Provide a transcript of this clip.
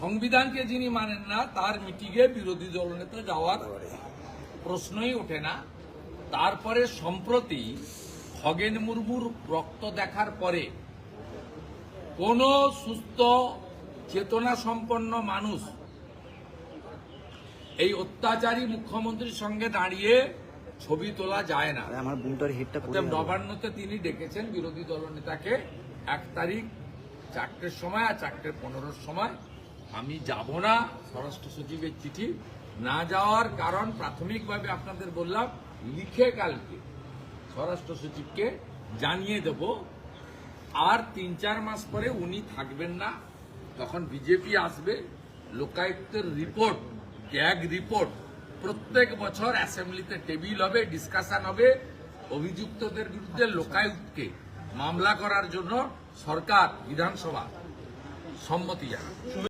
সংবিধানকে যিনি মানেন না তার মিটিংয়ে বিরোধী দলনেতা যাওয়ার প্রশ্নই ওঠে না। তারপরে সম্প্রতি খগেন মুর্মুর রক্ত দেখার পরে কোন সুস্থ চেতনা সম্পন্ন মানুষ এই অত্যাচারী মুখ্যমন্ত্রীর সঙ্গে দাঁড়িয়ে ছবি তোলা যায় না। আমার বুমটার হিটটা নবান্নতে তিনি ডেকেছেন বিরোধী দলনেতাকে এক তারিখ চারটের সময় আর চারটে পনেরোর সময়। আমি যাব না, স্বরাষ্ট্র সচিবের চিঠি না যাওয়ার কারণ প্রাথমিকভাবে আপনাদের বললাম, লিখে কালকে স্বরাষ্ট্র সচিবকে জানিয়ে দেব। আর তিন চার মাস পরে উনি থাকবেন না, তখন বিজেপি আসবে, লোকায়ুক্তের রিপোর্ট, গ্যাগ রিপোর্ট, প্রত্যেক বছর অ্যাসেম্বলিতে টেবিল হবে, ডিসকাশন হবে, অভিযুক্তদের বিরুদ্ধে লোকায়ুক্তকে মামলা করার জন্য সরকার, বিধানসভা সম্মতি জানাবে।